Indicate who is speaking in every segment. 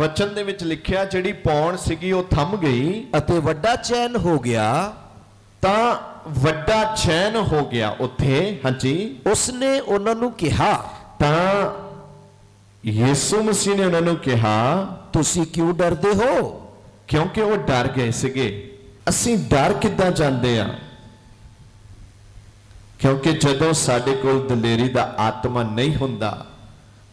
Speaker 1: ਵਚਨ ਦੇ ਵਿੱਚ ਲਿਖਿਆ ਜਿਹੜੀ ਪੌਣ ਸੀਗੀ ਉਹ ਥੰਮ ਗਈ।
Speaker 2: ਅਤੇ ਵੱਡਾ ਚੈਨ ਹੋ ਗਿਆ।
Speaker 1: ਤਾਂ ਵੱਡਾ ਚੈਨ ਹੋ ਗਿਆ ਉੱਥੇ ਹਾਂਜੀ।
Speaker 2: ਉਸਨੇ ਉਹਨਾਂ ਨੂੰ ਕਿਹਾ
Speaker 1: ਤਾਂ ਯੀਸੂ ਮਸੀਹ ਨੇ ਉਹਨਾਂ ਨੂੰ ਕਿਹਾ
Speaker 2: ਤੁਸੀਂ ਕਿਉਂ ਡਰਦੇ ਹੋ?
Speaker 1: ਕਿਉਂਕਿ ਉਹ ਡਰ ਗਏ ਸੀਗੇ। ਅਸੀਂ ਡਰ ਕਿੱਦਾਂ ਜਾਂਦੇ ਆ? ਕਿਉਂਕਿ ਜਦੋਂ ਸਾਡੇ ਕੋਲ ਦਲੇਰੀ ਦਾ ਆਤਮਾ ਨਹੀਂ ਹੁੰਦਾ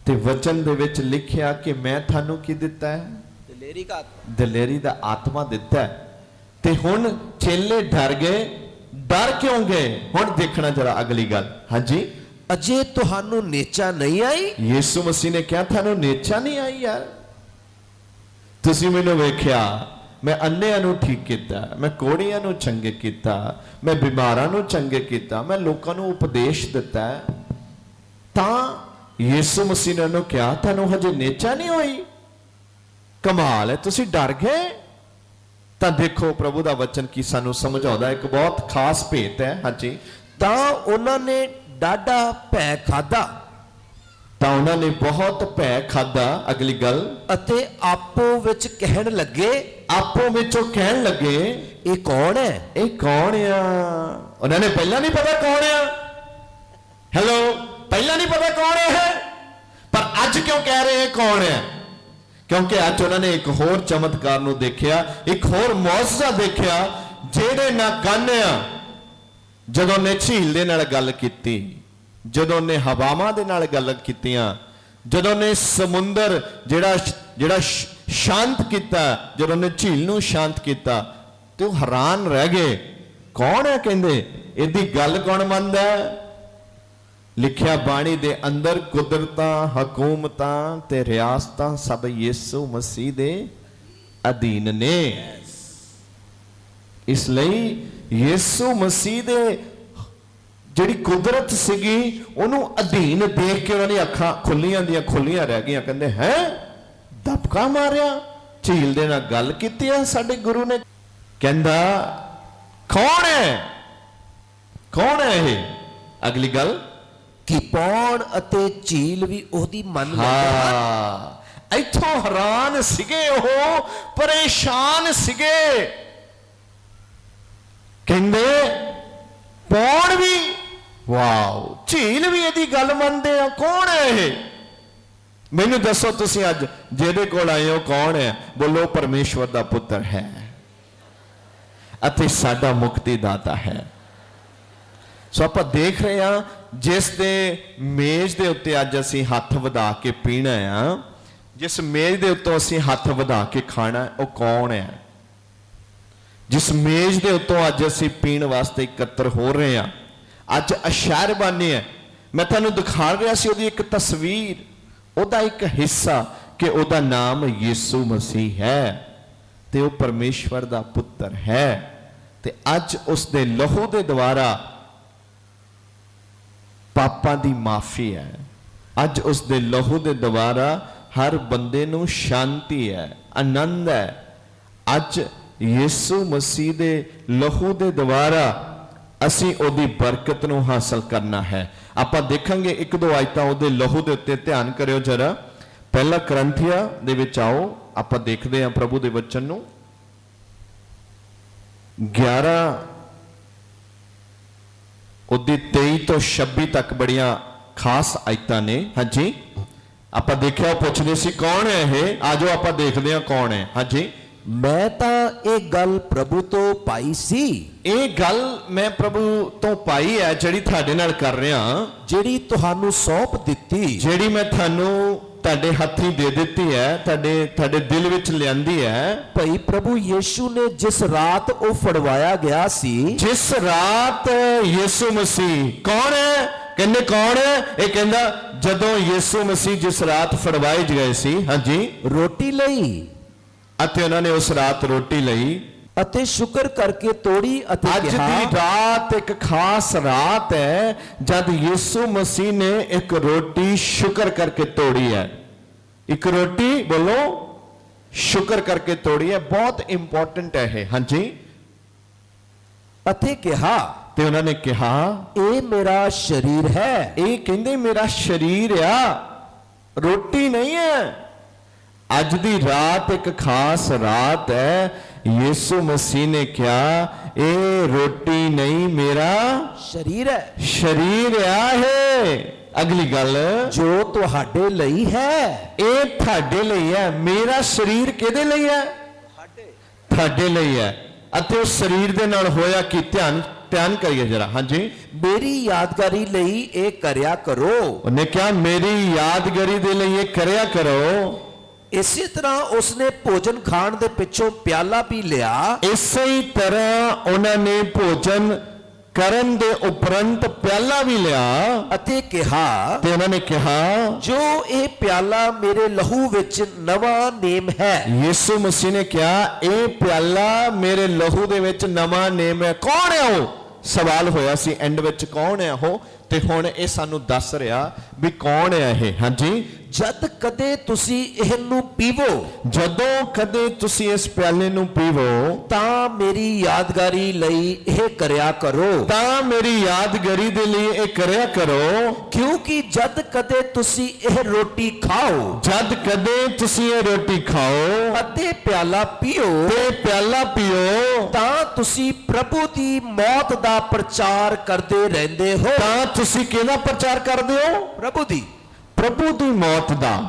Speaker 1: ਤੇ ਵਚਨ ਦੇ ਵਿੱਚ ਲਿਖਿਆ ਕਿ ਮੈਂ ਤੁਹਾਨੂੰ ਕੀ ਦਿੱਤਾ ਹੈ?
Speaker 2: ਦਲੇਰੀ ਦਾ
Speaker 1: ਦਲੇਰੀ ਦਾ ਆਤਮਾ ਦਿੱਤਾ ਹੈ। ਤੇ ਹੁਣ ਚੇਲੇ ਡਰ ਗਏ ਡਰ ਕਿਉਂ ਗਏ? ਹੁਣ ਦੇਖਣਾ ਜਰਾ ਅਗਲੀ ਗੱਲ। ਹਾਂਜੀ?
Speaker 2: ਅਜੇ ਤੁਹਾਨੂੰ ਨੇਚਾ ਨਹੀਂ ਆਈ?
Speaker 1: ਯੀਸੂ ਮਸੀਹ ਨੇ ਕਿਹਾ ਤੁਹਾਨੂੰ ਨੇਚਾ ਨਹੀਂ ਆਈ ਯਾਰ। ਤੁਸੀਂ ਮੈਨੂੰ ਵੇਖਿਆ ਮੈਂ ਅੰਨਿਆਂ ਨੂੰ ਠੀਕ ਕੀਤਾ ਮੈਂ ਕੋੜੀਆਂ ਨੂੰ ਚੰਗੇ ਕੀਤਾ ਮੈਂ ਬਿਮਾਰਾਂ ਨੂੰ ਚੰਗੇ ਕੀਤਾ ਮੈਂ ਲੋਕਾਂ ਨੂੰ ਉਪਦੇਸ਼ ਦਿੱਤਾ ਤਾਂ ਯੀਸੂ ਮਸੀਹ ਨੇ ਉਹਨੂੰ ਕਿਹਾ ਤੁਹਾਨੂੰ ਹਜੇ ਨੇਚਾ ਨਹੀਂ ਹੋਈ? ਕਮਾਲ ਹੈ ਤੁਸੀਂ ਡਰ ਗਏ? ਤਾਂ ਦੇਖੋ ਪ੍ਰਭੂ ਦਾ ਵਚਨ ਕੀ ਸਾਨੂੰ ਸਮਝਾਉਂਦਾ ਇੱਕ ਬਹੁਤ ਖਾਸ ਭੇਤ ਹੈ ਹਾਂਜੀ।
Speaker 2: ਤਾਂ ਉਹਨਾਂ ਨੇ ਡਾਢਾ ਭੈ ਖਾਦਾ
Speaker 1: ਤਾਂ ਉਹਨਾਂ ਨੇ ਬਹੁਤ ਭੈ ਖਾਦਾ ਅਗਲੀ ਗੱਲ।
Speaker 2: ਅਤੇ ਆਪੋ ਵਿੱਚ ਕਹਿਣ ਲੱਗੇ
Speaker 1: ਆਪੋ ਵਿੱਚੋਂ ਕਹਿਣ ਲੱਗੇ
Speaker 2: ਇਹ ਕੌਣ ਹੈ?
Speaker 1: ਇਹ ਕੌਣ ਆ? ਉਹਨਾਂ ਨੇ ਪਹਿਲਾਂ ਨਹੀਂ ਪਤਾ ਕੌਣ ਆ? ਹੈਲੋ ਪਹਿਲਾਂ ਨਹੀਂ ਪਤਾ ਕੌਣ ਹੈ ਪਰ ਅੱਜ ਕਿਉਂ ਕਹਿ ਰਹੇ ਇਹ ਕੌਣ ਹੈ ਕਿਉਂਕਿ ਅੱਜ ਉਹਨਾਂ ਨੇ ਇੱਕ ਹੋਰ ਚਮਤਕਾਰ ਨੂੰ ਦੇਖਿਆ ਇੱਕ ਹੋਰ ਮੌਜਜ਼ਾ ਦੇਖਿਆ ਜਿਹੜੇ ਨਾ ਕੰਨ ਆ ਜਦੋਂ ਨੇ ਝੀਲ ਦੇ ਨਾਲ ਗੱਲ ਕੀਤੀ ਜਦੋਂ ਨੇ ਹਵਾਵਾਂ ਦੇ ਨਾਲ ਗੱਲ ਕੀਤੀਆਂ ਜਦੋਂ ਨੇ ਸਮੁੰਦਰ ਜਿਹੜਾ ਜਿਹੜਾ ਸ਼- ਸ਼ਾਂਤ ਕੀਤਾ ਜਦੋਂ ਨੇ ਝੀਲ ਨੂੰ ਸ਼ਾਂਤ ਕੀਤਾ ਤੇ ਉਹ ਹੈਰਾਨ ਰਹਿ ਗਏ ਕੌਣ ਹੈ ਕਹਿੰਦੇ ਇਹਦੀ ਗੱਲ ਕੌਣ ਮੰਨਦਾ ਹੈ ਲਿਖਿਆ ਬਾਣੀ ਦੇ ਅੰਦਰ, ਕੁਦਰਤਾਂ, ਹਕੂਮਤਾਂ ਤੇ ਰਿਆਸਤਾਂ ਸਭ ਯੀਸੂ ਮਸੀਹ ਦੇ ਅਧੀਨ ਨੇ। ਇਸ ਲਈ ਯੀਸੂ ਮਸੀਹ ਦੇ ਜਿਹੜੀ ਕੁਦਰਤ ਸੀਗੀ, ਉਹਨੂੰ ਅਧੀਨ ਦੇਖ ਕੇ ਉਹਨਾਂ ਦੀ ਅੱਖਾਂ ਖੁੱਲੀਆਂ ਦੀਆਂ ਖੁੱਲੀਆਂ ਰਹਿ ਗਈਆਂ। ਕਹਿੰਦੇ, ਹੈ? ਦਬਕਾ ਮਾਰਿਆ, ਝੀਲ ਦੇ ਨਾਲ ਗੱਲ ਕੀਤੀ ਆ ਸਾਡੇ ਗੁਰੂ ਨੇ। ਕਹਿੰਦਾ, ਕੌਣ ਹੈ? ਕੌਣ ਹੈ ਇਹ? ਅਗਲੀ ਗੱਲ
Speaker 2: ਕਿ ਪੌਣ ਅਤੇ ਝੀਲ ਵੀ ਉਹਦੀ ਮੰਨ ਲੈਂਦੇ
Speaker 1: ਹਾਂ। ਇੱਥੋਂ ਹੈਰਾਨ ਸੀਗੇ ਉਹ ਪਰੇਸ਼ਾਨ ਸੀਗੇ। ਕਹਿੰਦੇ ਪੌਣ ਵੀ ਵਾਓ। ਝੀਲ ਵੀ ਇਹਦੀ ਗੱਲ ਮੰਨਦੇ ਆ ਕੌਣ ਹੈ ਇਹ? ਮੈਨੂੰ ਦੱਸੋ ਤੁਸੀਂ ਅੱਜ ਜਿਹਦੇ ਕੋਲ ਆਏ ਹੋ ਕੌਣ ਹੈ? ਬੋਲੋ ਪਰਮੇਸ਼ਵਰ ਦਾ ਪੁੱਤਰ ਹੈ। ਅਤੇ ਸਾਡਾ ਮੁਕਤੀ ਦਾਤਾ ਹੈ। ਸੋ ਆਪਾਂ ਦੇਖ ਰਹੇ ਹਾਂ, ਜਿਸ ਦੇ ਮੇਜ਼ ਦੇ ਉੱਤੇ ਅੱਜ ਅਸੀਂ ਹੱਥ ਵਧਾ ਕੇ ਪੀਣਾ ਆ, ਜਿਸ ਮੇਜ਼ ਦੇ ਉੱਤੋਂ ਅਸੀਂ ਹੱਥ ਵਧਾ ਕੇ ਖਾਣਾ, ਉਹ ਕੌਣ ਹੈ? ਜਿਸ ਮੇਜ਼ ਦੇ ਉੱਤੋਂ ਅੱਜ ਅਸੀਂ ਪੀਣ ਵਾਸਤੇ ਇਕੱਤਰ ਹੋ ਰਹੇ ਹਾਂ, ਅੱਜ ਅਸ਼ਾਰ ਬਾਨੇ ਹੈ। ਮੈਂ ਤੁਹਾਨੂੰ ਦਿਖਾ ਰਿਹਾ ਸੀ ਉਹਦੀ ਇੱਕ ਤਸਵੀਰ, ਉਹਦਾ ਇੱਕ ਹਿੱਸਾ ਕਿ ਉਹਦਾ ਨਾਮ ਯੀਸੂ ਮਸੀਹ ਹੈ ਤੇ ਉਹ ਪਰਮੇਸ਼ਵਰ ਦਾ ਪੁੱਤਰ ਹੈ ਤੇ ਅੱਜ ਉਸ ਦੇ ਲਹੂ ਦੇ ਦੁਆਰਾ ਪਾਪਾਂ ਦੀ ਮਾਫੀ ਹੈ। ਅੱਜ ਉਸ ਦੇ ਲਹੂ ਦੇ ਦੁਆਰਾ ਹਰ ਬੰਦੇ ਨੂੰ ਸ਼ਾਂਤੀ ਹੈ, ਆਨੰਦ ਹੈ। ਅੱਜ ਯੀਸੂ ਮਸੀਹ ਦੇ ਲਹੂ ਦੇ ਦੁਆਰਾ ਅਸੀਂ ਉਹਦੀ ਬਰਕਤ ਨੂੰ ਹਾਸਲ ਕਰਨਾ ਹੈ। ਆਪਾਂ ਦੇਖਾਂਗੇ ਇੱਕ ਦੋ ਆਇਤਾਂ ਉਹਦੇ ਲਹੂ ਦੇ ਉੱਤੇ ਧਿਆਨ ਕਰਿਓ ਜਰਾ। ਪਹਿਲਾ ਕਰੰਥੀਆ ਦੇ ਵਿੱਚ ਆਓ, ਆਪਾਂ ਦੇਖਦੇ ਹਾਂ ਪ੍ਰਭੂ ਦੇ ਵਚਨ ਨੂੰ। 11 ਉਹਦੀ 23 ਤੋਂ 26 ਤੱਕ ਬੜੀਆਂ ਖਾਸ ਆਇਤਾਂ ਨੇ। ਹਾਂਜੀ। ਆਪਾਂ ਦੇਖਿਆ ਉਹ ਪੁੱਛਦੇ ਸੀ ਕੌਣ ਹੈ ਇਹ? ਆਜੋ ਆਪਾਂ ਦੇਖਦੇ ਹਾਂ ਕੌਣ ਹੈ। ਹਾਂਜੀ।
Speaker 2: ਮੈਂ ਤਾਂ ਇਹ ਗੱਲ ਪ੍ਰਭੂ ਤੋਂ ਪਾਈ ਸੀ।
Speaker 1: ਇਹ ਗੱਲ ਮੈਂ ਪ੍ਰਭੂ ਤੋਂ ਪਾਈ ਹੈ ਜਿਹੜੀ ਤੁਹਾਡੇ ਨਾਲ ਕਰ ਰਿਹਾ।
Speaker 2: ਜਿਹੜੀ ਤੁਹਾਨੂੰ ਸੌਂਪ ਦਿੱਤੀ।
Speaker 1: ਜਿਹੜੀ ਮੈਂ ਤੁਹਾਨੂੰ ਤੁਹਾਡੇ ਹੱਥੀਂ ਦੇ ਦਿੱਤੀ ਹੈ ਤੁਹਾਡੇ ਤੁਹਾਡੇ ਦਿਲ ਵਿੱਚ ਲਿਆਂਦੀ ਹੈ।
Speaker 2: ਭਈ ਪ੍ਰਭੂ ਯੀਸ਼ੂ ਨੇ ਜਿਸ ਰਾਤ ਉਹ ਫੜਵਾਇਆ ਗਿਆ ਸੀ
Speaker 1: ਜਿਸ ਰਾਤ ਯੀਸੂ ਮਸੀਹ ਕੌਣ ਹੈ? ਕਹਿੰਦੇ ਕੌਣ ਹੈ? ਇਹ ਕਹਿੰਦਾ ਜਦੋਂ ਯੀਸੂ ਮਸੀਹ ਜਿਸ ਰਾਤ ਫੜਵਾਏ ਗਏ ਸੀ ਹਾਂਜੀ।
Speaker 2: ਰੋਟੀ ਲਈ।
Speaker 1: ਅਤੇ ਉਹਨਾਂ ਨੇ ਉਸ ਰਾਤ ਰੋਟੀ ਲਈ।
Speaker 2: ਅਤੇ ਸ਼ੁਕਰ ਕਰਕੇ ਤੋੜੀ ਅਤੇ
Speaker 1: ਅੱਜ ਦੀ ਰਾਤ ਇੱਕ ਖਾਸ ਰਾਤ ਹੈ ਜਦ ਯੀਸੂ ਮਸੀਹ ਨੇ ਇੱਕ ਰੋਟੀ ਸ਼ੁਕਰ ਕਰਕੇ ਤੋੜੀ ਹੈ। ਇੱਕ ਰੋਟੀ ਬੋਲੋ ਸ਼ੁਕਰ ਕਰਕੇ ਤੋੜੀ ਹੈ। ਬਹੁਤ ਇੰਪੋਰਟੈਂਟ ਹੈ ਇਹ। ਹਾਂਜੀ?
Speaker 2: ਅਤੇ ਕਿਹਾ
Speaker 1: ਤੇ ਉਹਨਾਂ ਨੇ ਕਿਹਾ
Speaker 2: ਇਹ ਮੇਰਾ ਸਰੀਰ ਹੈ।
Speaker 1: ਇਹ ਕਹਿੰਦੇ ਮੇਰਾ ਸਰੀਰ ਆ ਰੋਟੀ ਨਹੀਂ ਹੈ। ਅੱਜ ਦੀ ਰਾਤ ਇੱਕ ਖਾਸ ਰਾਤ ਹੈ ਯੀਸੂ ਮਸੀਹ ਨੇ ਕਿਹਾ ਇਹ ਰੋਟੀ ਨਹੀਂ ਮੇਰਾ
Speaker 2: ਸਰੀਰ ਹੈ।
Speaker 1: ਸ਼ਰੀਰ ਆ ਹੈ ਅਗਲੀ ਗੱਲ
Speaker 2: ਜੋ ਤੁਹਾਡੇ ਲਈ ਹੈ।
Speaker 1: ਇਹ ਤੁਹਾਡੇ ਲਈ ਹੈ। ਮੇਰਾ ਸਰੀਰ ਕਿਹਦੇ ਲਈ ਹੈ? ਤੁਹਾਡੇ ਲਈ ਹੈ। ਅਤੇ ਉਸ ਸਰੀਰ ਦੇ ਨਾਲ ਹੋਇਆ ਕੀ? ਧਿਆਨ ਧਿਆਨ ਕਰੀਏ ਜਰਾ। ਹਾਂਜੀ।
Speaker 2: ਮੇਰੀ ਯਾਦਗਾਰੀ ਲਈ ਇਹ ਕਰਿਆ ਕਰੋ।
Speaker 1: ਉਹਨੇ ਕਿਹਾ ਮੇਰੀ ਯਾਦਗਾਰੀ ਦੇ ਲਈ ਇਹ ਕਰਿਆ ਕਰੋ।
Speaker 2: ਇਸੇ ਤਰ੍ਹਾਂ ਉਸਨੇ ਭੋਜਨ ਖਾਣ ਦੇ ਪਿੱਛੋਂ ਪਿਆਲਾ ਵੀ ਲਿਆ।
Speaker 1: ਇਸੇ ਹੀ ਤਰ੍ਹਾਂ ਉਹਨਾਂ ਨੇ ਭੋਜਨ ਕਰਨ ਦੇ ਉਪਰੰਤ ਪਿਆਲਾ ਵੀ ਲਿਆ।
Speaker 2: ਅਤੇ ਕਿਹਾ
Speaker 1: ਤੇ ਉਹਨਾਂ ਨੇ ਕਿਹਾ
Speaker 2: ਜੋ ਇਹ ਪਿਆਲਾ ਮੇਰੇ ਲਹੂ ਵਿੱਚ ਨਵਾਂ ਨੇਮ ਹੈ।
Speaker 1: ਯੀਸੂ ਮਸੀਹ ਨੇ ਕਿਹਾ ਇਹ ਪਿਆਲਾ ਮੇਰੇ ਲਹੂ ਦੇ ਵਿੱਚ ਨਵਾਂ ਨੇਮ ਹੈ। ਕੌਣ ਹੈ ਉਹ? ਸਵਾਲ ਹੋਇਆ ਸੀ ਐਂਡ ਵਿੱਚ ਕੌਣ ਹੈ ਉਹ? ਤੇ ਹੁਣ ਇਹ ਸਾਨੂੰ ਦੱਸ ਰਿਹਾ ਵੀ ਕੌਣ ਹੈ ਇਹ? ਹਾਂਜੀ
Speaker 2: ਜਦ ਕਦੇ ਤੁਸੀਂ ਇਹਨੂੰ ਪੀਵੋ
Speaker 1: ਜਦੋਂ ਕਦੇ ਤੁਸੀਂ ਇਸ ਪਿਆਲੇ ਨੂੰ ਪੀਵੋ
Speaker 2: ਤਾਂ ਮੇਰੀ ਯਾਦਗਾਰੀ ਲਈ ਇਹ ਕਰਿਆ ਕਰੋ।
Speaker 1: ਤਾਂ ਮੇਰੀ ਯਾਦਗਾਰੀ ਦੇ ਲਈ ਇਹ ਕਰਿਆ ਕਰੋ।
Speaker 2: ਕਿਉਂਕਿ ਜਦ ਕਦੇ ਤੁਸੀਂ ਇਹ ਰੋਟੀ ਖਾਓ
Speaker 1: ਜਦ ਕਦੇ ਤੁਸੀਂ ਇਹ ਰੋਟੀ ਖਾਓ
Speaker 2: ਅਤੇ ਪਿਆਲਾ ਪੀਓ
Speaker 1: ਤੇ ਪਿਆਲਾ ਪੀਓ
Speaker 2: ਤਾਂ ਤੁਸੀਂ ਪ੍ਰਭੂ ਦੀ ਮੌਤ ਦਾ ਪ੍ਰਚਾਰ ਕਰਦੇ ਰਹਿੰਦੇ ਹੋ।
Speaker 1: ਤਾਂ ਤੁਸੀਂ ਕਿਹਦਾ ਪ੍ਰਚਾਰ ਕਰਦੇ ਹੋ?
Speaker 2: ਪ੍ਰਭੂ ਦੀ।
Speaker 1: ਪ੍ਰਭੂ ਦੀ ਮੌਤ ਦਾ,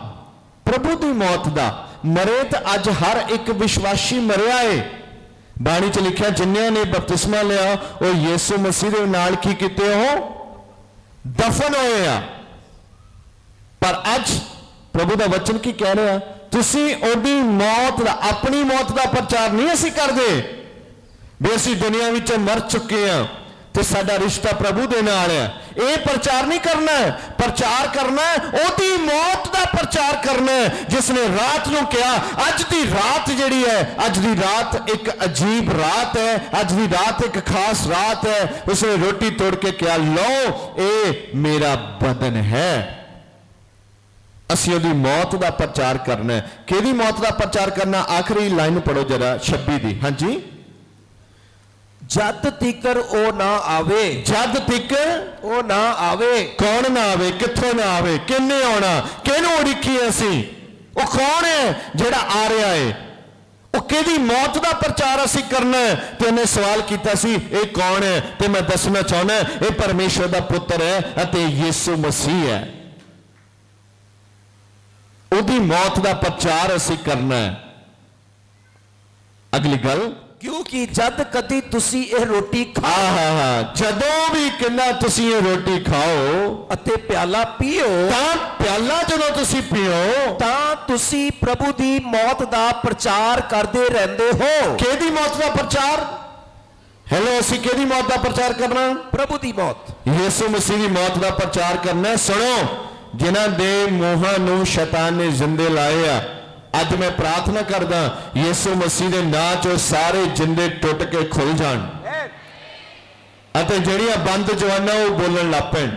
Speaker 1: ਪ੍ਰਭੂ ਦੀ ਮੌਤ ਦਾ, ਮਰੇ ਤਾਂ ਅੱਜ ਹਰ ਇੱਕ ਵਿਸ਼ਵਾਸੀ ਮਰਿਆ ਏ। ਬਾਣੀ 'ਚ ਲਿਖਿਆ, ਜਿੰਨਿਆਂ ਨੇ ਬਪਤਿਸਮਾ ਲਿਆ, ਉਹ ਯੀਸੂ ਮਸੀਹ ਦੇ ਨਾਲ ਕੀ ਕੀਤੇ ਉਹ ਦਫਨ ਹੋਏ ਆ। ਪਰ ਅੱਜ ਪ੍ਰਭੂ ਦਾ ਵਚਨ ਕੀ ਕਹਿ ਰਿਹਾ? ਤੁਸੀਂ ਉਹਦੀ ਮੌਤ ਦਾ, ਆਪਣੀ ਮੌਤ ਦਾ ਪ੍ਰਚਾਰ ਨਹੀਂ ਅਸੀਂ ਕਰਦੇ। ਵੀ ਅਸੀਂ ਦੁਨੀਆ ਵਿੱਚ ਮਰ ਚੁੱਕੇ ਆ। ਤੇ ਸਾਡਾ ਰਿਸ਼ਤਾ ਪ੍ਰਭੂ ਦੇ ਨਾਲ ਹੈ। ਇਹ ਪ੍ਰਚਾਰ ਨਹੀਂ ਕਰਨਾ ਹੈ। ਪ੍ਰਚਾਰ ਕਰਨਾ ਹੈ, ਉਹਦੀ ਮੌਤ ਦਾ ਪ੍ਰਚਾਰ ਕਰਨਾ ਹੈ, ਜਿਸ ਨੇ ਰਾਤ ਨੂੰ ਕਿਹਾ ਅੱਜ ਦੀ ਰਾਤ ਜਿਹੜੀ ਹੈ ਅੱਜ ਦੀ ਰਾਤ ਇੱਕ ਅਜੀਬ ਰਾਤ ਹੈ। ਅੱਜ ਦੀ ਰਾਤ ਇੱਕ ਖਾਸ ਰਾਤ ਹੈ। ਉਸਨੇ ਰੋਟੀ ਤੋੜ ਕੇ ਕਿਹਾ ਲਓ ਇਹ ਮੇਰਾ ਬਦਨ ਹੈ। ਅਸੀਂ ਉਹਦੀ ਮੌਤ ਦਾ ਪ੍ਰਚਾਰ ਕਰਨਾ ਹੈ। ਕਿਹਦੀ ਮੌਤ ਦਾ ਪ੍ਰਚਾਰ ਕਰਨਾ ਆਖਰੀ ਲਾਈਨ ਪੜੋ ਜਰਾ 26 ਦੀ। ਹਾਂਜੀ?
Speaker 2: ਜਦ ਤੀਕਰ ਉਹ ਨਾ ਆਵੇ।
Speaker 1: ਜਦ ਤੱਕ
Speaker 2: ਉਹ ਨਾ ਆਵੇ।
Speaker 1: ਕੌਣ ਨਾ ਆਵੇ ਕਿੱਥੋਂ ਨਾ ਆਵੇ ਕਿੰਨੇ ਆਉਣਾ ਕਿਹਨੂੰ ਉਡੀਕੀ ਅਸੀਂ? ਉਹ ਕੌਣ ਹੈ ਜਿਹੜਾ ਆ ਰਿਹਾ ਹੈ? ਉਹ ਕਿਹਦੀ ਮੌਤ ਦਾ ਪ੍ਰਚਾਰ ਅਸੀਂ ਕਰਨਾ ਤੇ ਉਹਨੇ ਸਵਾਲ ਕੀਤਾ ਸੀ ਇਹ ਕੌਣ ਹੈ? ਤੇ ਮੈਂ ਦੱਸਣਾ ਚਾਹੁੰਦਾ ਇਹ ਪਰਮੇਸ਼ਰ ਦਾ ਪੁੱਤਰ ਹੈ ਅਤੇ ਯੀਸੂ ਮਸੀਹ ਹੈ। ਉਹਦੀ ਮੌਤ ਦਾ ਪ੍ਰਚਾਰ ਅਸੀਂ ਕਰਨਾ ਹੈ। ਅਗਲੀ ਗੱਲ
Speaker 2: ਕਿਉਂਕਿ ਜਦ ਕਦੀ ਤੁਸੀਂ ਇਹ ਰੋਟੀ ਖਾ
Speaker 1: ਆਹਾ ਜਦੋਂ ਵੀ ਕਿੰਨਾ ਤੁਸੀਂ ਇਹ ਰੋਟੀ ਖਾਓ
Speaker 2: ਅਤੇ ਪਿਆਲਾ ਪੀਓ
Speaker 1: ਤਾਂ ਪਿਆਲਾ ਜਦੋਂ ਤੁਸੀਂ ਪੀਓ
Speaker 2: ਤਾਂ ਤੁਸੀਂ ਪ੍ਰਭੂ ਦੀ ਮੌਤ ਦਾ ਪ੍ਰਚਾਰ ਕਰਦੇ ਰਹਿੰਦੇ ਹੋ।
Speaker 1: ਕਿਹਦੀ ਮੌਤ ਦਾ ਪ੍ਰਚਾਰ? ਹੈਲੋ ਅਸੀਂ ਕਿਹਦੀ ਮੌਤ ਦਾ ਪ੍ਰਚਾਰ ਕਰਨਾ?
Speaker 2: ਪ੍ਰਭੂ ਦੀ ਮੌਤ।
Speaker 1: ਯੀਸੂ ਮਸੀਹ ਦੀ ਮੌਤ ਦਾ ਪ੍ਰਚਾਰ ਕਰਨਾ ਹੈ। ਸੁਣੋ ਜਿਨ੍ਹਾਂ ਦੇ ਮੂੰਹਾਂ ਨੂੰ ਸ਼ੈਤਾਨ ਨੇ ਜ਼ਿੰਦੇ ਲਾਏ ਆ ਅੱਜ ਮੈਂ ਪ੍ਰਾਰਥਨਾ ਕਰਦਾ ਯੀਸੂ ਮਸੀਹ ਦੇ ਨਾਂ 'ਚੋਂ ਸਾਰੇ ਜਿੰਦੇ ਟੁੱਟ ਕੇ ਖੁੱਲ ਜਾਣ। ਅਤੇ ਜਿਹੜੀਆਂ ਬੰਦ ਜਵਾਨਾਂ ਉਹ ਬੋਲਣ ਲੱਗ ਪੈਣ।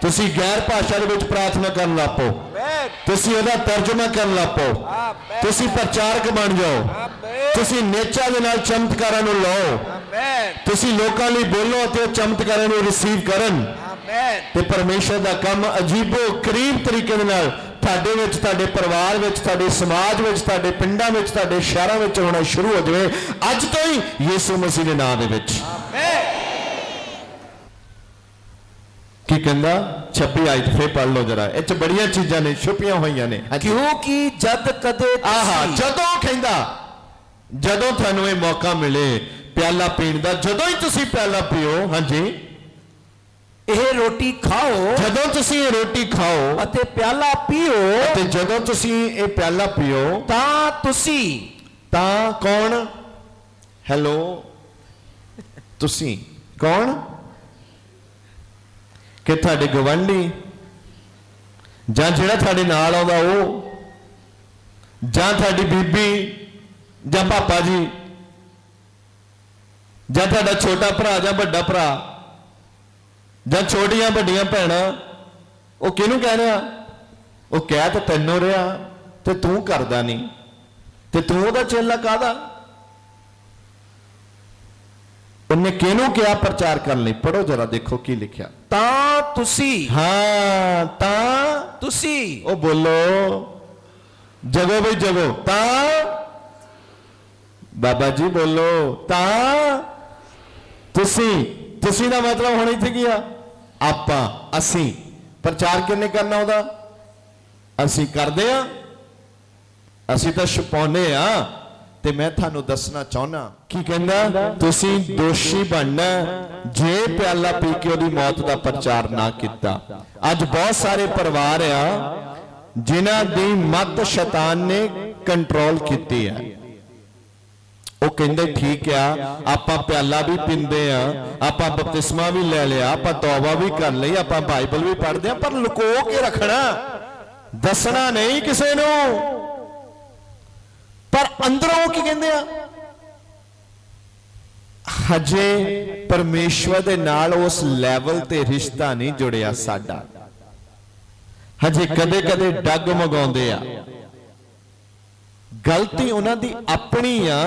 Speaker 1: ਤੁਸੀਂ ਗੈਰ ਭਾਸ਼ਾ ਦੇ ਵਿੱਚ ਪ੍ਰਾਰਥਨਾ ਕਰਨ ਲੱਗ ਪਓ। ਤੁਸੀਂ ਉਹਦਾ ਤਰਜਮਾ ਕਰਨ ਲੱਗ ਪਓ। ਤੁਸੀਂ ਪ੍ਰਚਾਰਕ ਬਣ ਜਾਓ। ਤੁਸੀਂ ਨੇਚਾ ਦੇ ਨਾਲ ਚਮਤਕਾਰਾਂ ਨੂੰ ਲਓ। ਤੁਸੀਂ ਲੋਕਾਂ ਲਈ ਬੋਲੋ ਅਤੇ ਉਹ ਚਮਤਕਾਰਾਂ ਨੂੰ ਰਿਸੀਵ ਕਰਨ। ਤੇ ਪਰਮੇਸ਼ਰ ਦਾ ਕੰਮ ਅਜੀਬੋ ਕਰੀਬ ਤਰੀਕੇ ਦੇ ਨਾਲ ਤੁਹਾਡੇ ਵਿੱਚ ਤੁਹਾਡੇ ਪਰਿਵਾਰ ਵਿੱਚ ਤੁਹਾਡੇ ਸਮਾਜ ਵਿੱਚ ਤੁਹਾਡੇ ਪਿੰਡਾਂ ਵਿੱਚ ਤੁਹਾਡੇ ਸ਼ਹਿਰਾਂ ਵਿੱਚ ਹੋਣਾ ਸ਼ੁਰੂ ਹੋ ਜਾਵੇ ਅੱਜ ਤੋਂ ਹੀ ਯੀਸੂ ਮਸੀਹ ਦੇ ਨਾਮ ਦੇ ਵਿੱਚ। ਕੀ ਕਹਿੰਦਾ? 26 ਆਇਤ ਫੇਰ ਪੜ੍ਹ ਲਓ ਜਰਾ। ਇਹ ਚ ਬੜੀਆਂ ਚੀਜ਼ਾਂ ਨੇ ਛੁਪੀਆਂ ਹੋਈਆਂ ਨੇ।
Speaker 2: ਕਿਉਂਕਿ ਜਦ ਕਦੇ
Speaker 1: ਆਹਾ ਜਦੋਂ ਕਹਿੰਦਾ ਜਦੋਂ ਤੁਹਾਨੂੰ ਇਹ ਮੌਕਾ ਮਿਲੇ ਪਿਆਲਾ ਪੀਣ ਦਾ ਜਦੋਂ ਹੀ ਤੁਸੀਂ ਪਿਆਲਾ ਪੀਓ ਹਾਂਜੀ
Speaker 2: ਇਹ ਰੋਟੀ ਖਾਓ
Speaker 1: ਜਦੋਂ ਤੁਸੀਂ ਇਹ ਰੋਟੀ ਖਾਓ
Speaker 2: ਅਤੇ ਪਿਆਲਾ ਪੀਓ
Speaker 1: ਤੇ ਜਦੋਂ ਤੁਸੀਂ ਇਹ ਪਿਆਲਾ ਪੀਓ
Speaker 2: ਤਾਂ ਤੁਸੀਂ
Speaker 1: ਤਾਂ ਕੌਣ? ਹੈਲੋ ਤੁਸੀਂ ਕੌਣ? ਕਿ ਤੁਹਾਡੇ ਗਵੰਡੀ ਜਾਂ ਜਿਹੜਾ ਤੁਹਾਡੇ ਨਾਲ ਆਉਂਦਾ ਉਹ? ਜਾਂ ਤੁਹਾਡੀ ਬੀਬੀ? ਜਾਂ ਪਾਪਾ ਜੀ? ਜਾਂ ਤੁਹਾਡਾ ਛੋਟਾ ਭਰਾ ਜਾਂ ਵੱਡਾ ਭਰਾ? ਜਾਂ ਛੋਟੀਆਂ ਵੱਡੀਆਂ ਭੈਣਾਂ ਉਹ ਕਿਹਨੂੰ ਕਹਿ ਰਿਹਾ? ਉਹ ਕਹਿ ਤਾਂ ਤੈਨੂੰ ਰਿਹਾ ਤੇ ਤੂੰ ਕਰਦਾ ਨਹੀਂ। ਤੇ ਤੂੰ ਉਹਦਾ ਚੇਲਾ ਕਾਦਾ ਉਹਨੇ ਕਿਹਨੂੰ ਕਿਹਾ ਪ੍ਰਚਾਰ ਕਰਨ ਲਈ? ਪੜੋ ਜਰਾ ਦੇਖੋ ਕੀ ਲਿਖਿਆ।
Speaker 2: ਤਾਂ ਤੁਸੀਂ।
Speaker 1: ਹਾਂ ਤਾਂ
Speaker 2: ਤੁਸੀਂ।
Speaker 1: ਉਹ ਬੋਲੋ। ਜਗੋ ਬਈ ਜਗੋ। ਤਾਂ ਬਾਬਾ ਜੀ ਬੋਲੋ। ਤਾਂ ਤੁਸੀਂ। ਤੁਸੀਂ ਦਾ ਮਤਲਬ ਹੁਣ ਇੱਥੇ ਕੀ ਆ? ਆਪਾਂ, ਅਸੀਂ। ਪ੍ਰਚਾਰ ਕਿੰਨੇ ਕਰਨਾ ਉਹਦਾ? ਅਸੀਂ ਕਰਦੇ ਆ ਅਸੀਂ ਤਾਂ ਛਪਾਉਨੇ ਆ ਤੇ ਮੈਂ ਤੁਹਾਨੂੰ ਦੱਸਣਾ ਚਾਹੁੰਦਾ, ਕੀ ਕਹਿੰਦਾ? ਤੁਸੀਂ ਦੋਸ਼ੀ ਬਣਨਾ ਜੇ ਪਿਆਲਾ ਪੀ ਕੇ ਉਹਦੀ ਮੌਤ ਦਾ ਪ੍ਰਚਾਰ ਨਾ ਕੀਤਾ। ਅੱਜ ਬਹੁਤ ਸਾਰੇ ਪਰਿਵਾਰ ਆ, ਜਿਨ੍ਹਾਂ ਦੀ ਮਤ ਸ਼ੈਤਾਨ ਨੇ ਕੰਟਰੋਲ ਕੀਤੀ ਹੈ। ਕਹਿੰਦੇ, ਠੀਕ ਆ, ਆਪਾਂ ਪਿਆਲਾ ਵੀ ਪੀਂਦੇ ਆ, ਆਪਾਂ ਬਪਤਿਸਮਾ ਵੀ ਲੈ ਲਿਆ, ਆਪਾਂ ਤੌਬਾ ਵੀ ਕਰ ਲਈ, ਆਪਾਂ ਬਾਈਬਲ ਵੀ ਪੜ੍ਹਦੇ ਆ, ਪਰ ਲੁਕੋ ਕੇ ਰੱਖਣਾ, ਦੱਸਣਾ ਨਹੀਂ ਕਿਸੇ ਨੂੰ। ਪਰ ਅੰਦਰੋਂ ਕੀ ਕਹਿੰਦੇ ਆ? ਹਜੇ ਪਰਮੇਸ਼ਵਰ ਦੇ ਨਾਲ ਉਸ ਲੈਵਲ ਤੇ ਰਿਸ਼ਤਾ ਨਹੀਂ ਜੁੜਿਆ ਸਾਡਾ। ਹਜੇ ਕਦੇ ਕਦੇ ਡੱਗ ਮਗਾਉਂਦੇ ਆ। ਗਲਤੀ ਉਹਨਾਂ ਦੀ ਆਪਣੀ ਆ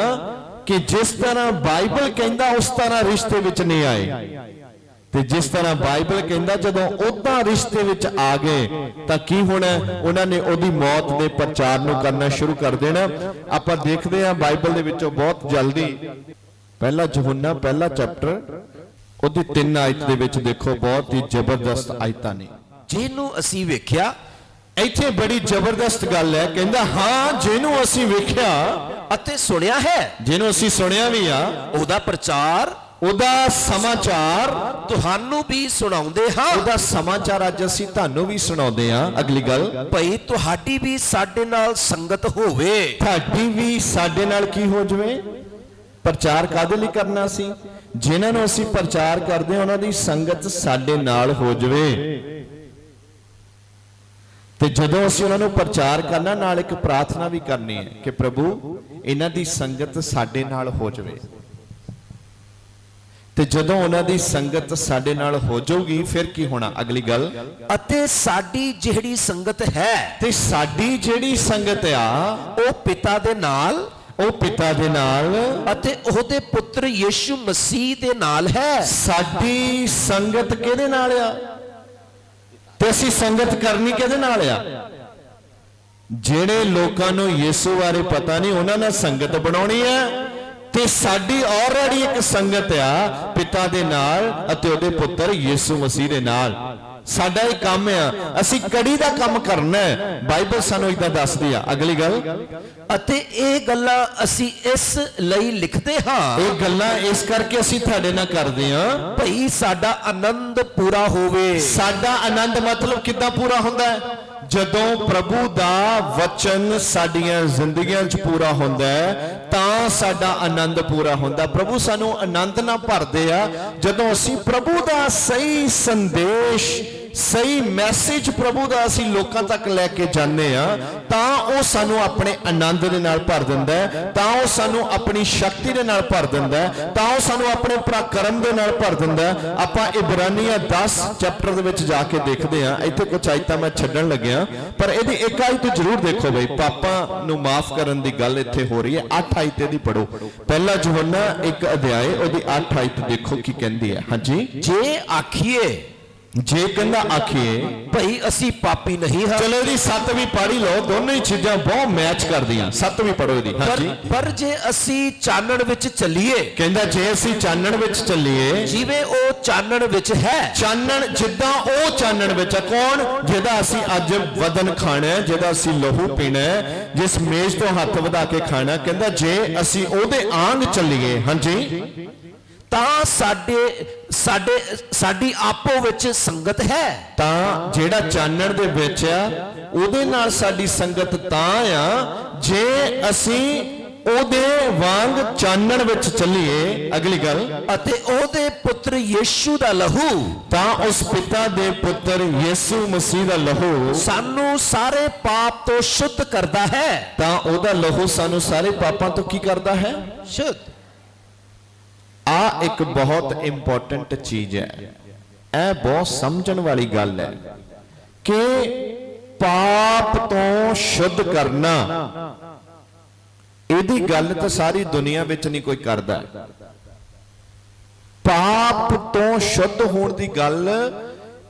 Speaker 1: ਕਿ ਜਿਸ ਤਰ੍ਹਾਂ ਬਾਈਬਲ ਕਹਿੰਦਾ, ਉਸ ਤਰ੍ਹਾਂ ਰਿਸ਼ਤੇ ਵਿੱਚ ਨਹੀਂ ਆਏ। ਤੇ ਜਿਸ ਤਰ੍ਹਾਂ ਬਾਈਬਲ ਕਹਿੰਦਾ, ਜਦੋਂ ਉਦਾਂ ਰਿਸ਼ਤੇ ਵਿੱਚ ਆ ਗਏ, ਤਾਂ ਕੀ ਹੋਣਾ? ਉਹਨਾਂ ਨੇ ਉਹਦੀ ਮੌਤ ਦੇ ਪ੍ਰਚਾਰ ਨੂੰ ਕਰਨਾ ਸ਼ੁਰੂ ਕਰ ਦੇਣਾ। ਆਪਾਂ ਦੇਖਦੇ ਹਾਂ ਬਾਈਬਲ ਦੇ ਵਿੱਚੋਂ ਬਹੁਤ ਜਲਦੀ। ਪਹਿਲਾ ਯਹੋਨਾ, ਪਹਿਲਾ ਚੈਪਟਰ, ਉਹਦੀ 3 ਆਇਤ ਦੇ ਵਿੱਚ ਦੇਖੋ, ਬਹੁਤ ਹੀ ਜ਼ਬਰਦਸਤ ਆਇਤਾਂ ਨੇ।
Speaker 2: ਜਿਹਨੂੰ ਅਸੀਂ ਵੇਖਿਆ
Speaker 1: ਇੱਥੇ ਬੜੀ ਜ਼ਬਰਦਸਤ ਗੱਲ ਹੈ ਕਹਿੰਦਾ ਹਾਂ ਜਿਹਨੂੰ ਅਸੀਂ ਵੇਖਿਆ
Speaker 2: ਅਤੇ ਸੁਣਿਆ ਹੈ।
Speaker 1: ਜਿਹਨੂੰ ਅਸੀਂ ਸੁਣਿਆ ਵੀ ਆ
Speaker 2: ਉਹਦਾ ਪ੍ਰਚਾਰ
Speaker 1: ਉਹਦਾ ਸਮਾਚਾਰ
Speaker 2: ਤੁਹਾਨੂੰ ਵੀ ਸੁਣਾਉਂਦੇ ਹਾਂ।
Speaker 1: ਉਹਦਾ ਸਮਾਚਾਰ ਅੱਜ ਅਸੀਂ ਤੁਹਾਨੂੰ ਵੀ ਸੁਣਾਉਂਦੇ ਆ ਅਗਲੀ ਗੱਲ
Speaker 2: ਭਈ ਤੁਹਾਡੀ ਵੀ ਸਾਡੇ ਨਾਲ ਸੰਗਤ ਹੋਵੇ।
Speaker 1: ਤੁਹਾਡੀ ਵੀ ਸਾਡੇ ਨਾਲ ਕੀ ਹੋ ਜਵੇ? ਪ੍ਰਚਾਰ ਕਾਦੇ ਲਈ ਕਰਨਾ ਸੀ? ਜਿਨ੍ਹਾਂ ਨੂੰ ਅਸੀਂ ਪ੍ਰਚਾਰ ਕਰਦੇ ਹਾਂ ਉਹਨਾਂ ਦੀ ਸੰਗਤ ਸਾਡੇ ਨਾਲ ਹੋ ਜਵੇ। ਤੇ ਜਦੋਂ ਅਸੀਂ ਉਹਨਾਂ ਨੂੰ ਪ੍ਰਚਾਰ ਕਰਨਾ ਨਾਲ ਇੱਕ ਪ੍ਰਾਰਥਨਾ ਵੀ ਕਰਨੀ ਹੈ ਕਿ ਪ੍ਰਭੂ ਇਹਨਾਂ ਦੀ ਸੰਗਤ ਸਾਡੇ ਨਾਲ ਹੋ ਜਵੇ। ਤੇ ਜਦੋਂ ਉਹਨਾਂ ਦੀ ਸੰਗਤ ਸਾਡੇ ਨਾਲ ਹੋ ਜਾਊਗੀ ਫਿਰ ਕੀ ਹੋਣਾ? ਅਗਲੀ ਗੱਲ।
Speaker 2: ਅਤੇ ਸਾਡੀ ਜਿਹੜੀ ਸੰਗਤ ਹੈ
Speaker 1: ਤੇ ਸਾਡੀ ਜਿਹੜੀ ਸੰਗਤ ਆ
Speaker 2: ਉਹ ਪਿਤਾ ਦੇ ਨਾਲ
Speaker 1: ਉਹ ਪਿਤਾ ਦੇ ਨਾਲ
Speaker 2: ਅਤੇ ਉਹਦੇ ਪੁੱਤਰ ਯੀਸ਼ੂ ਮਸੀਹ ਦੇ ਨਾਲ ਹੈ।
Speaker 1: ਸਾਡੀ ਸੰਗਤ ਕਿਹਦੇ ਨਾਲ ਆ? ਤੇ ਅਸੀਂ ਸੰਗਤ ਕਰਨੀ ਕਿਹਦੇ ਨਾਲ ਆ? ਜਿਹੜੇ ਲੋਕਾਂ ਨੂੰ ਯੀਸੂ ਬਾਰੇ ਪਤਾ ਨਹੀਂ, ਉਹਨਾਂ ਨਾਲ ਸੰਗਤ ਬਣਾਉਣੀ ਹੈ ਤੇ ਸਾਡੀ ਆਲਰੇਡੀ ਇੱਕ ਸੰਗਤ ਆ, ਪਿਤਾ ਦੇ ਨਾਲ ਅਤੇ ਉਹਦੇ ਪੁੱਤਰ ਯੀਸੂ ਮਸੀਹ ਦੇ ਨਾਲ। ਸਾਡਾ ਇਹ ਕੰਮ ਆ ਅਸੀਂ ਕੜੀ ਦਾ ਕੰਮ ਕਰਨਾ ਹੈ। ਬਾਈਬਲ ਸਾਨੂੰ ਇਦਾਂ ਦੱਸਦੀ ਆ। ਅਗਲੀ ਗੱਲ।
Speaker 2: ਅਤੇ ਇਹ ਗੱਲਾਂ ਅਸੀਂ ਇਸ ਲਈ ਲਿਖਦੇ ਹਾਂ।
Speaker 1: ਇਹ ਗੱਲਾਂ ਇਸ ਕਰਕੇ ਅਸੀਂ ਤੁਹਾਡੇ ਨਾਲ ਕਰਦੇ ਆ
Speaker 2: ਭਈ ਸਾਡਾ ਆਨੰਦ ਪੂਰਾ ਹੋਵੇ।
Speaker 1: ਸਾਡਾ ਆਨੰਦ ਮਤਲਬ ਕਿੱਦਾਂ ਪੂਰਾ ਹੁੰਦਾ ਹੈ? ਜਦੋਂ ਪ੍ਰਭੂ ਦਾ ਵਚਨ ਸਾਡੀਆਂ ਜ਼ਿੰਦਗੀਆਂ 'ਚ ਪੂਰਾ ਹੁੰਦਾ ਹੈ, ਤਾਂ ਸਾਡਾ ਆਨੰਦ ਪੂਰਾ ਹੁੰਦਾ। ਪ੍ਰਭੂ ਸਾਨੂੰ ਆਨੰਦ ਨਾਲ ਭਰਦੇ ਆ। ਜਦੋਂ ਅਸੀਂ ਪ੍ਰਭੂ ਦਾ ਸਹੀ ਸੰਦੇਸ਼ ਸਹੀ ਮੈਸੇਜ ਪ੍ਰਭੂ ਦਾ ਅਸੀਂ ਲੋਕਾਂ ਤੱਕ ਲੈ ਕੇ ਜਾਂਦੇ ਆ ਤਾਂ ਉਹ ਸਾਨੂੰ ਆਪਣੇ ਆਨੰਦ ਦੇ ਨਾਲ ਭਰ ਦਿੰਦਾ ਹੈ, ਤਾਂ ਉਹ ਸਾਨੂੰ ਆਪਣੀ ਸ਼ਕਤੀ ਦੇ ਨਾਲ ਭਰ ਦਿੰਦਾ ਹੈ, ਤਾਂ ਉਹ ਸਾਨੂੰ ਆਪਣੇ ਪਰਾਕਰਮ ਦੇ ਨਾਲ ਭਰ ਦਿੰਦਾ ਹੈ। ਆਪਾਂ ਇਬਰਾਨੀਆਂ 10 ਚੈਪਟਰ ਦੇ ਵਿੱਚ ਜਾ ਕੇ ਦੇਖਦੇ ਆ ਇੱਥੇ ਕੁਝ ਆਇਤਾਂ ਮੈਂ ਛੱਡਣ ਲੱਗਿਆ, ਪਰ ਇਹਦੀ ਇੱਕ ਆਇਤ ਜ਼ਰੂਰ ਦੇਖੋ ਬਈ, ਪਾਪਾਂ ਨੂੰ ਮਾਫ ਕਰਨ ਦੀ ਗੱਲ ਇੱਥੇ ਹੋ ਰਹੀ ਹੈ। 8 ਆਇਤ ਦੀ ਪੜੋ ਪਹਿਲਾ ਯੋਹੰਨਾ ਇੱਕ ਅਧਿਆਏ ਉਹਦੀ 8 ਆਇਤ ਦੇਖੋ ਕੀ ਕਹਿੰਦੀ ਹੈ। ਹਾਂਜੀ?
Speaker 2: ਜੇ ਆਖੀਏ
Speaker 1: ਜੇ ਕਹਿੰਦਾ ਆਖੀਏ
Speaker 2: ਭਈ ਅਸੀਂ ਪਾਪੀ ਨਹੀਂ ਹਾਂ।
Speaker 1: ਚਲੋ ਇਹਦੀ 7 ਵੀ ਪੜ੍ਹ ਹੀ ਲਓ ਦੋਨੋਂ ਹੀ ਚੀਜ਼ਾਂ ਬਹੁਤ ਮੈਚ ਕਰਦੀਆਂ 7 ਵੀ ਪੜੋ ਇਹਦੀ ਹਾਂਜੀ।
Speaker 2: ਪਰ ਜੇ ਅਸੀਂ ਚਾਨਣ ਵਿੱਚ ਚੱਲੀਏ
Speaker 1: ਕਹਿੰਦਾ ਜੇ ਅਸੀਂ ਚਾਨਣ ਵਿੱਚ ਚੱਲੀਏ
Speaker 2: ਜਿਵੇਂ ਉਹ ਚਾਨਣ ਵਿੱਚ ਹੈ।
Speaker 1: ਚਾਨਣ ਜਿੱਦਾਂ ਉਹ ਚਾਨਣ ਵਿੱਚ ਆ ਕੌਣ? ਜਿਹਦਾ ਅਸੀਂ ਅੱਜ ਵਦਨ ਖਾਣਾ ਹੈ ਜਿਹਦਾ ਅਸੀਂ ਲਹੂ ਪੀਣਾ ਹੈ ਜਿਸ ਮੇਜ਼ ਤੋਂ ਹੱਥ ਵਧਾ ਕੇ ਖਾਣਾ ਕਹਿੰਦਾ ਜੇ ਅਸੀਂ ਉਹਦੇ ਆਂਗ ਚੱਲੀਏ ਹਾਂਜੀ।
Speaker 2: ਤਾਂ ਸਾਡੇ ਸਾਡੇ ਸਾਡੀ ਆਪੋ ਵਿੱਚ ਸੰਗਤ ਹੈ।
Speaker 1: ਤਾਂ ਜਿਹੜਾ ਚਾਨਣ ਦੇ ਵਿੱਚ ਆ ਉਹਦੇ ਨਾਲ ਸਾਡੀ ਸੰਗਤ ਤਾਂ ਆ ਜੇ ਅਸੀਂ ਉਹਦੇ ਵਾਂਗ ਚਾਨਣ ਵਿੱਚ ਚੱਲੀਏ ਅਗਲੀ ਗੱਲ।
Speaker 2: ਅਤੇ ਉਹਦੇ ਪੁੱਤਰ ਯੀਸ਼ੂ ਦਾ ਲਹੂ।
Speaker 1: ਤਾਂ ਉਸ ਪਿਤਾ ਦੇ ਪੁੱਤਰ ਯਿਸੂ ਮਸੀਹ ਦਾ ਲਹੂ।
Speaker 2: ਸਾਨੂੰ ਸਾਰੇ ਪਾਪ ਤੋਂ ਸ਼ੁੱਧ ਕਰਦਾ ਹੈ।
Speaker 1: ਤਾਂ ਉਹਦਾ ਲਹੂ ਸਾਨੂੰ ਸਾਰੇ ਪਾਪਾਂ ਤੋਂ ਕੀ ਕਰਦਾ ਹੈ?
Speaker 2: ਸ਼ੁੱਧ।
Speaker 1: ਆ ਇੱਕ ਬਹੁਤ ਇੰਪੋਰਟੈਂਟ ਚੀਜ਼ ਹੈ। ਇਹ ਬਹੁਤ ਸਮਝਣ ਵਾਲੀ ਗੱਲ ਹੈ ਕਿ ਪਾਪ ਤੋਂ ਸ਼ੁੱਧ ਕਰਨਾ, ਇਹਦੀ ਗੱਲ ਤਾਂ ਸਾਰੀ ਦੁਨੀਆ ਵਿੱਚ ਨਹੀਂ ਕੋਈ ਕਰਦਾ। ਪਾਪ ਤੋਂ ਸ਼ੁੱਧ ਹੋਣ ਦੀ ਗੱਲ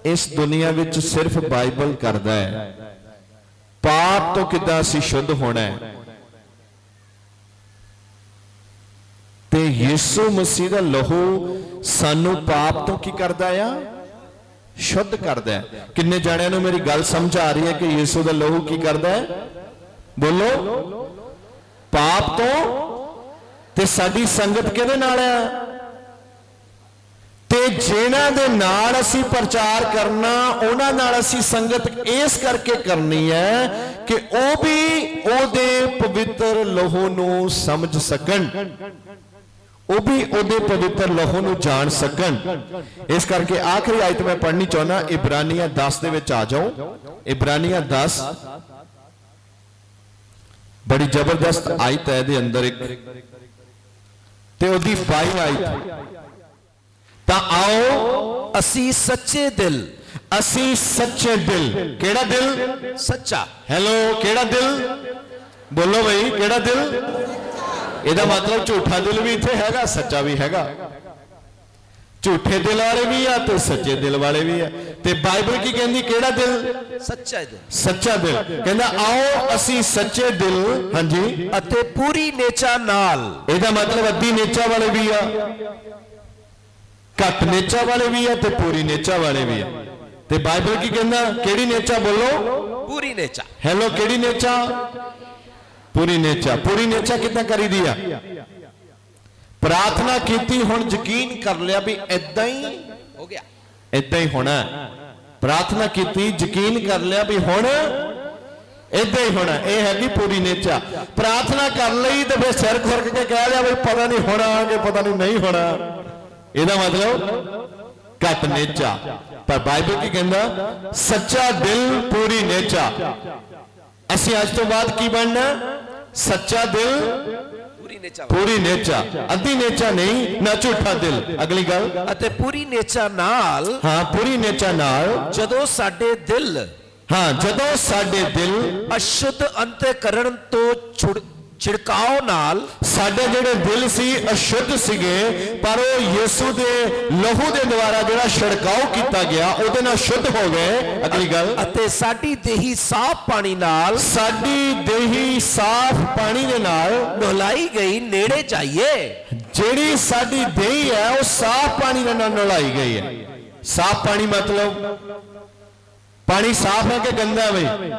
Speaker 1: ਇਸ ਦੁਨੀਆ ਵਿੱਚ ਸਿਰਫ ਬਾਈਬਲ ਕਰਦਾ ਹੈ। ਪਾਪ ਤੋਂ ਕਿੱਦਾਂ ਅਸੀਂ ਸ਼ੁੱਧ ਹੋਣਾ ਹੈ? ਤੇ ਯੀਸੂ ਮਸੀਹ ਦਾ ਲਹੂ ਸਾਨੂੰ ਪਾਪ ਤੋਂ ਕੀ ਕਰਦਾ ਆ? ਸ਼ੁੱਧ ਕਰਦਾ ਹੈ ਕਿੰਨੇ ਜਾਣਿਆਂ ਨੂੰ ਮੇਰੀ ਗੱਲ ਸਮਝ ਆ ਰਹੀ ਹੈ ਕਿ ਯੀਸੂ ਦਾ ਲਹੂ ਕੀ ਕਰਦਾ ਹੈ ਬੋਲੋ, ਪਾਪ ਤੋਂ ਤੇ ਸਾਡੀ ਸੰਗਤ ਕਿਹਦੇ ਨਾਲ ਆ? ਤੇ ਜਿਨ੍ਹਾਂ ਦੇ ਨਾਲ ਅਸੀਂ ਪ੍ਰਚਾਰ ਕਰਨਾ, ਉਹਨਾਂ ਨਾਲ ਅਸੀਂ ਸੰਗਤ ਇਸ ਕਰਕੇ ਕਰਨੀ ਹੈ ਕਿ ਉਹ ਵੀ ਉਹਦੇ ਪਵਿੱਤਰ ਲਹੂ ਨੂੰ ਸਮਝ ਸਕਣ। ਉਹ ਵੀ ਉਹਦੇ ਪਵਿੱਤਰ ਲਹੂ ਨੂੰ ਜਾਣ ਸਕਣ। ਇਸ ਕਰਕੇ ਆਖਰੀ ਆਇਤ ਮੈਂ ਪੜ੍ਹਨੀ ਚਾਹੁੰਦਾ, ਇਬਰਾਨੀਆਂ 10 ਦੇ ਵਿੱਚ ਆ ਜਾਓ। ਇਬਰਾਨੀਆਂ 10 ਬੜੀ ਜ਼ਬਰਦਸਤ ਆਇਤ ਹੈ ਇਹਦੇ ਅੰਦਰ ਇੱਕ। ਤੇ ਉਹਦੀ 22 ਆਇਤ। ਤਾਂ ਆਓ,
Speaker 2: ਅਸੀਂ ਸੱਚੇ ਦਿਲ,
Speaker 1: ਅਸੀਂ ਸੱਚੇ ਦਿਲ। ਕਿਹੜਾ ਦਿਲ?
Speaker 2: ਸੱਚਾ।
Speaker 1: ਹੈਲੋ ਕਿਹੜਾ ਦਿਲ? ਬੋਲੋ ਬਈ, ਕਿਹੜਾ ਦਿਲ? ਇਹਦਾ ਮਤਲਬ ਝੂਠਾ ਦਿਲ ਵੀ ਇੱਥੇ ਹੈਗਾ ਸੱਚਾ ਵੀ ਹੈਗਾ। ਝੂਠੇ ਦਿਲ ਵਾਲੇ ਵੀ ਆ ਤੇ ਸੱਚੇ ਦਿਲ ਵਾਲੇ ਵੀ ਆ। ਤੇ ਬਾਈਬਲ ਕੀ ਕਹਿੰਦੀ ਕਿਹੜਾ ਦਿਲ?
Speaker 2: ਸੱਚਾ ਦਿਲ।
Speaker 1: ਸੱਚਾ ਦਿਲ। ਕਹਿੰਦਾ ਆਓ ਅਸੀਂ ਸੱਚੇ ਦਿਲ ਹਾਂਜੀ।
Speaker 2: ਅਤੇ ਪੂਰੀ ਨੇਚਾ ਨਾਲ।
Speaker 1: ਇਹਦਾ ਮਤਲਬ ਅੱਧੀ ਨੇਚਾ ਵਾਲੇ ਵੀ ਆ ਘੱਟ ਨੇਚਾ ਵਾਲੇ ਵੀ ਆ ਤੇ ਪੂਰੀ ਨੇਚਾ ਵਾਲੇ ਵੀ ਆ। ਤੇ ਬਾਈਬਲ ਕੀ ਕਹਿੰਦਾ ਕਿਹੜੀ ਨੇਚਾ ਬੋਲੋ?
Speaker 2: ਪੂਰੀ ਨੇਚਾ।
Speaker 1: ਹੈਲੋ ਕਿਹੜੀ ਨੇਚਾ? ਪੂਰੀ ਨੇਚਾ ਪੂਰੀ ਨੇਚਾ ਕਿੱਦਾਂ ਕਰੀਦੀ ਆ? ਪ੍ਰਾਰਥਨਾ ਕੀਤੀ ਹੁਣ ਯਕੀਨ ਕਰ ਲਿਆ ਵੀ ਇਦਾਂ ਹੀ
Speaker 2: ਹੋ ਗਿਆ।
Speaker 1: ਇਦਾਂ ਹੀ ਹੋਣਾ। ਪ੍ਰਾਰਥਨਾ ਕੀਤੀ ਯਕੀਨ ਕਰ ਲਿਆ ਵੀ ਹੁਣ ਇਦਾਂ ਹੀ ਹੋਣਾ। ਇਹ ਹੈਗੀ ਪੂਰੀ ਨੇਚਾ ਪ੍ਰਾਰਥਨਾ ਕਰ ਲਈ ਤੇ ਫਿਰ ਸਿਰ ਖੁਰਕ ਕੇ ਕਹਿ ਲਿਆ ਵੀ ਪਤਾ ਨਹੀਂ ਹੋਣਾ ਕਿ ਪਤਾ ਨਹੀਂ ਨਹੀਂ ਹੋਣਾ। ਇਹਦਾ ਮਤਲਬ ਘੱਟ ਨੇਚਾ ਪਰ ਬਾਈਬਲ ਕੀ ਕਹਿੰਦਾ? ਸੱਚਾ ਦਿਲ ਪੂਰੀ ਨੇਚਾ ਅਸੀਂ ਅੱਜ ਤੋਂ ਬਾਅਦ ਕੀ ਬਣਨਾ? ਸੱਚਾ ਦਿਲ
Speaker 2: ਪੂਰੀ ਨੇਚਾ।
Speaker 1: ਪੂਰੀ ਨੇਚਾ। ਅੱਧੀ ਨੇਚਾ ਨਹੀਂ ਨਾ ਝੂਠਾ ਦਿਲ। ਅਗਲੀ ਗੱਲ।
Speaker 2: ਅਤੇ ਪੂਰੀ ਨੇਚਾ ਨਾਲ
Speaker 1: ਹਾਂ ਪੂਰੀ ਨੇਚਾ ਨਾਲ।
Speaker 2: ਜਦੋਂ ਸਾਡੇ ਦਿਲ
Speaker 1: ਹਾਂ ਜਦੋਂ ਸਾਡੇ ਦਿਲ
Speaker 2: ਅਸ਼ੁੱਧ ਅੰਤਕਰਣ ਤੋਂ ਛੁੜ ਛਿੜਕਾਓ ਨਾਲ
Speaker 1: ਸਾਡੇ ਜਿਹੜੇ ਦਿਲ ਸੀ ਅਸ਼ੁੱਧ ਸੀਗੇ ਪਰ ਉਹ ਯੀਸੂ ਦੇ ਲਹੂ ਦੇ ਦੁਆਰਾ ਜਿਹੜਾ ਛਿੜਕਾਓ ਕੀਤਾ ਗਿਆ ਉਹਦੇ ਨਾਲ ਸ਼ੁੱਧ ਹੋ ਗਏ। ਅਗਲੀ ਗੱਲ।
Speaker 2: ਅਤੇ ਸਾਡੀ ਦੇਹੀ ਸਾਫ਼ ਪਾਣੀ ਨਾਲ
Speaker 1: ਸਾਡੀ ਦੇਹੀ ਸਾਫ਼ ਪਾਣੀ ਦੇ ਨਾਲ
Speaker 2: ਨੁਹਲਾਈ ਗਈ ਨੇੜੇ ਜਾਈਏ।
Speaker 1: ਜਿਹੜੀ ਸਾਡੀ ਦੇਹੀ ਹੈ ਉਹ ਸਾਫ਼ ਪਾਣੀ ਦੇ ਨਾਲ ਨਲਾਈ ਗਈ ਹੈ। ਸਾਫ਼ ਪਾਣੀ ਮਤਲਬ? ਪਾਣੀ ਸਾਫ਼ ਹੈ ਕਿ ਗੰਦਾ ਹੈ ਬਈ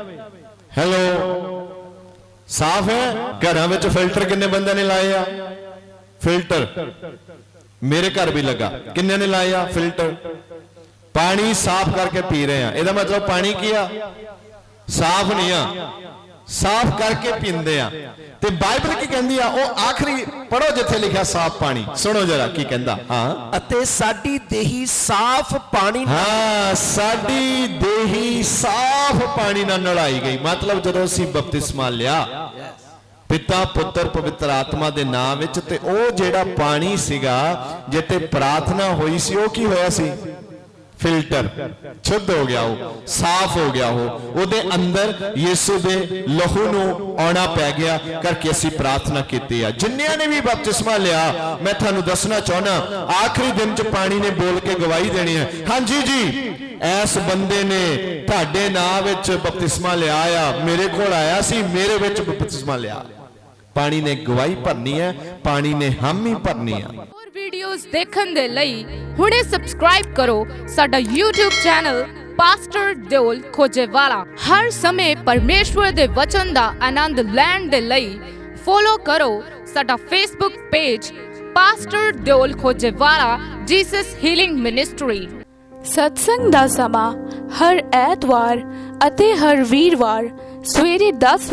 Speaker 1: ਹੈਲੋ ਸਾਫ਼ ਹੈ? ਘਰਾਂ ਵਿੱਚ ਫਿਲਟਰ ਕਿੰਨੇ ਬੰਦਿਆਂ ਨੇ ਲਾਏ ਆ? ਫਿਲਟਰ। ਮੇਰੇ ਘਰ ਵੀ ਲੱਗਾ। ਕਿੰਨੇ ਨੇ ਲਾਏ ਆ? ਫਿਲਟਰ। ਪਾਣੀ ਸਾਫ਼ ਕਰਕੇ ਪੀ ਰਹੇ ਆ। ਇਹਦਾ ਮਤਲਬ ਪਾਣੀ ਕੀ ਆ? ਸਾਫ਼ ਨਹੀਂ ਆ। ਸਾਫ਼ ਕਰਕੇ ਪੀਂਦੇ ਆ। ਤੇ ਬਾਈਬਲ ਕੀ ਕਹਿੰਦੀ ਆ? ਉਹ ਆਖਰੀ ਪੜੋ ਜਿੱਥੇ ਲਿਖਿਆ ਸਾਫ਼ ਪਾਣੀ। ਸੁਣੋ ਜਰਾ ਕੀ ਕਹਿੰਦਾ। ਹਾਂ।
Speaker 2: ਅਤੇ ਸਾਡੀ ਦੇਹੀ ਸਾਫ਼ ਪਾਣੀ ਨਾਲ
Speaker 1: ਹਾਂ ਸਾਡੀ ਦੇਹੀ ਸਾਫ਼ ਪਾਣੀ ਨਾਲ ਨਲਾਈ ਗਈ। ਮਤਲਬ ਜਦੋਂ ਅਸੀਂ ਬਪਤਿਸਮਾ ਲਿਆ ਪਿਤਾ ਪੁੱਤਰ ਪਵਿੱਤਰ ਆਤਮਾ ਦੇ ਨਾਮ ਵਿੱਚ ਤੇ ਉਹ ਜਿਹੜਾ ਪਾਣੀ ਸੀਗਾ ਜਿੱਤੇ ਪ੍ਰਾਰਥਨਾ ਹੋਈ ਸੀ ਉਹ ਕੀ ਹੋਇਆ ਸੀ? ਫਿਲਟਰ। ਸ਼ੁੱਧ ਹੋ ਗਿਆ ਉਹ, ਸਾਫ਼ ਹੋ ਗਿਆ ਉਹ। ਉਹਦੇ ਅੰਦਰ ਯੀਸੂ ਦੇ ਲਹੂ ਨੂੰ ਆਉਣਾ ਪੈ ਗਿਆ ਕਰਕੇ ਅਸੀਂ ਪ੍ਰਾਰਥਨਾ ਕੀਤੀ ਆ। ਜਿੰਨਿਆਂ ਨੇ ਵੀ ਬਪਤਿਸਮਾ ਲਿਆ, ਮੈਂ ਤੁਹਾਨੂੰ ਦੱਸਣਾ ਚਾਹਣਾ ਆਖਰੀ ਦਿਨ ਚ ਪਾਣੀ ਨੇ ਬੋਲ ਕੇ ਗਵਾਹੀ ਦੇਣੀ ਹੈ। ਹਾਂਜੀ ਜੀ, ਐਸ ਬੰਦੇ ਨੇ ਤੁਹਾਡੇ ਨਾਂ ਵਿੱਚ ਬਪਤਿਸਮਾ ਲਿਆ ਆ, ਮੇਰੇ ਕੋਲ ਆਇਆ ਸੀ, ਮੇਰੇ ਵਿੱਚ ਬਪਤਿਸਮਾ ਲਿਆ। ਪਾਣੀ ਨੇ ਗਵਾਹੀ ਭਰਨੀ ਹੈ, ਪਾਣੀ ਨੇ ਹਾਮੀ ਭਰਨੀ ਹੈ
Speaker 3: ਹੋਰ ਵੀਡੀਓਜ਼ ਦੇਖਣ ਦੇ ਲਈ ਹੁਣੇ ਸਬਸਕ੍ਰਾਈਬ ਕਰੋ ਸਾਡਾ YouTube channel pastor Deol Khojewala ਹਰ ਸਮੇਂ ਪਰਮੇਸ਼ਵਰ ਦੇ ਵਚਨ ਦਾ ਆਨੰਦ ਲੈਣ ਦੇ ਲਈ ਫੋਲੋ ਕਰੋ ਸਾਡਾ Facebook page pastor Deol Khojewala Jesus healing ministry
Speaker 4: ਸਤਸੰਗ ਦਾ ਸਮਾਂ ਹਰ ਐਤਵਾਰ ਅਤੇ ਹਰ ਵੀਰਵਾਰ ਸਵੇਰੇ 10